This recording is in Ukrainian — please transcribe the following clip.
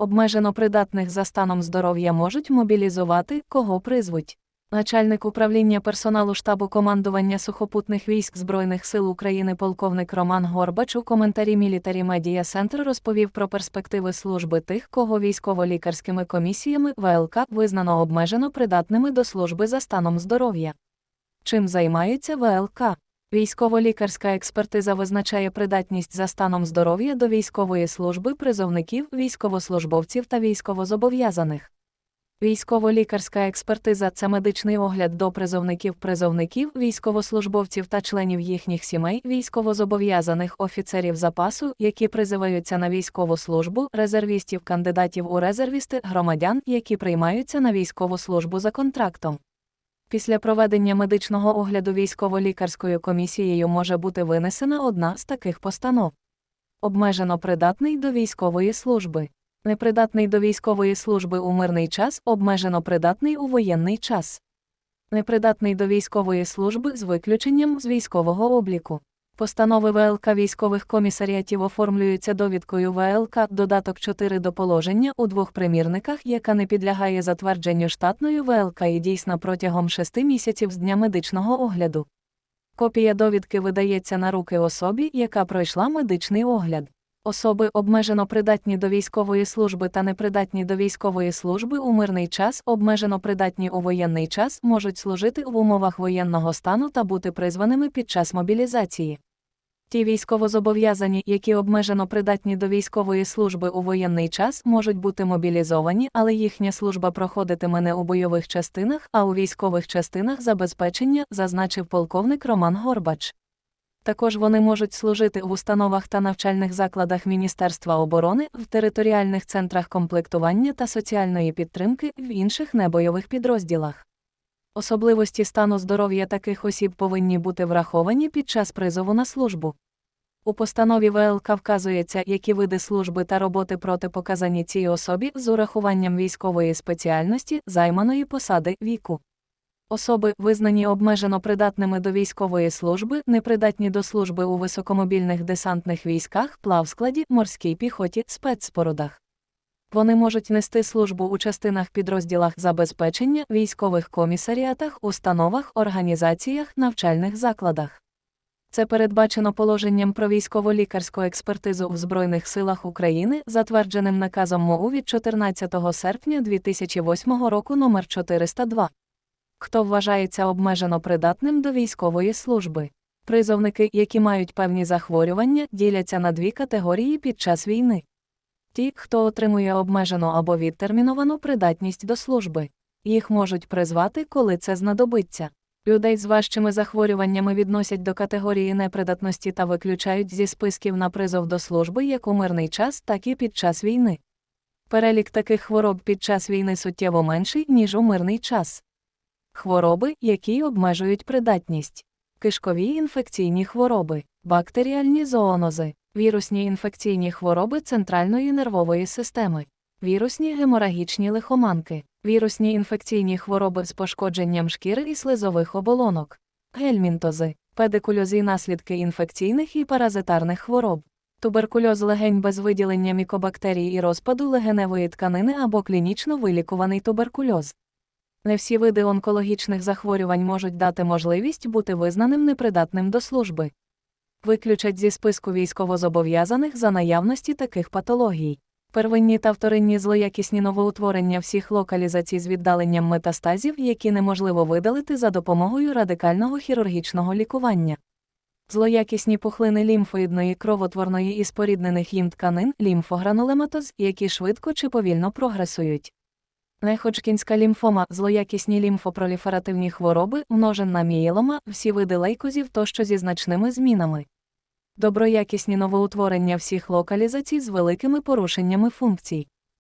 Обмежено придатних за станом здоров'я можуть мобілізувати, кого призвуть. Начальник управління персоналу штабу командування сухопутних військ Збройних сил України полковник Роман Горбач у коментарі Military Media Center розповів про перспективи служби тих, кого військово-лікарськими комісіями ВЛК визнано обмежено придатними до служби за станом здоров'я. Чим займається ВЛК? Військово-лікарська експертиза визначає придатність за станом здоров'я до військової служби призовників, військовослужбовців та військовозобов'язаних. Військово-лікарська експертиза це медичний огляд до призовників призовників, військовослужбовців та членів їхніх сімей, військовозобов'язаних офіцерів запасу, які призиваються на військову службу, резервістів, кандидатів у резервісти, громадян, які приймаються на військову службу за контрактом. Після проведення медичного огляду військово-лікарською комісією може бути винесена одна з таких постанов. Обмежено придатний до військової служби. Непридатний до військової служби у мирний час, обмежено придатний у воєнний час. Непридатний до військової служби з виключенням з військового обліку. Постанови ВЛК військових комісаріатів оформлюються довідкою ВЛК додаток 4 до положення у двох примірниках, яка не підлягає затвердженню штатною ВЛК і дійсна протягом 6 місяців з дня медичного огляду. Копія довідки видається на руки особі, яка пройшла медичний огляд. Особи обмежено придатні до військової служби та непридатні до військової служби у мирний час, обмежено придатні у воєнний час, можуть служити в умовах воєнного стану та бути призваними під час мобілізації. Ті військовозобов'язані, які обмежено придатні до військової служби у воєнний час, можуть бути мобілізовані, але їхня служба проходитиме не у бойових частинах, а у військових частинах забезпечення, зазначив полковник Роман Горбач. Також вони можуть служити в установах та навчальних закладах Міністерства оборони, в територіальних центрах комплектування та соціальної підтримки в інших небойових підрозділах. Особливості стану здоров'я таких осіб повинні бути враховані під час призову на службу. У постанові ВЛК вказується, які види служби та роботи протипоказані цій особі з урахуванням військової спеціальності, займаної посади віку. Особи, визнані обмежено придатними до військової служби, непридатні до служби у високомобільних десантних військах, плавскладі, морській піхоті, спецспорудах. Вони можуть нести службу у частинах підрозділах забезпечення, військових комісаріатах, установах, організаціях, навчальних закладах. Це передбачено положенням про військово-лікарську експертизу в Збройних силах України, затвердженим наказом МОУ від 14 серпня 2008 року номер 402 Хто вважається обмежено придатним до військової служби? Призовники, які мають певні захворювання, діляться на дві категорії під час війни. Ті, хто отримує обмежену або відтерміновану придатність до служби. Їх можуть призвати, коли це знадобиться. Людей з важчими захворюваннями відносять до категорії непридатності та виключають зі списків на призов до служби як у мирний час, так і під час війни. Перелік таких хвороб під час війни суттєво менший, ніж у мирний час. Хвороби, які обмежують придатність, кишкові інфекційні хвороби, бактеріальні зоонози, вірусні інфекційні хвороби центральної нервової системи, вірусні геморагічні лихоманки, вірусні інфекційні хвороби з пошкодженням шкіри і слизових оболонок, гельмінтози, педикульози наслідки інфекційних і паразитарних хвороб. Туберкульоз легень без виділення мікобактерій і розпаду легеневої тканини або клінічно вилікуваний туберкульоз. Не всі види онкологічних захворювань можуть дати можливість бути визнаним непридатним до служби. Виключать зі списку військовозобов'язаних за наявності таких патологій. Первинні та вторинні злоякісні новоутворення всіх локалізацій з віддаленням метастазів, які неможливо видалити за допомогою радикального хірургічного лікування. Злоякісні пухлини лімфоїдної кровотворної і споріднених їм тканин, лімфогранулематоз, які швидко чи повільно прогресують. Неходжкінська лімфома, злоякісні лімфопроліферативні хвороби, множенна мієлома, всі види лейкозів тощо зі значними змінами. Доброякісні новоутворення всіх локалізацій з великими порушеннями функцій.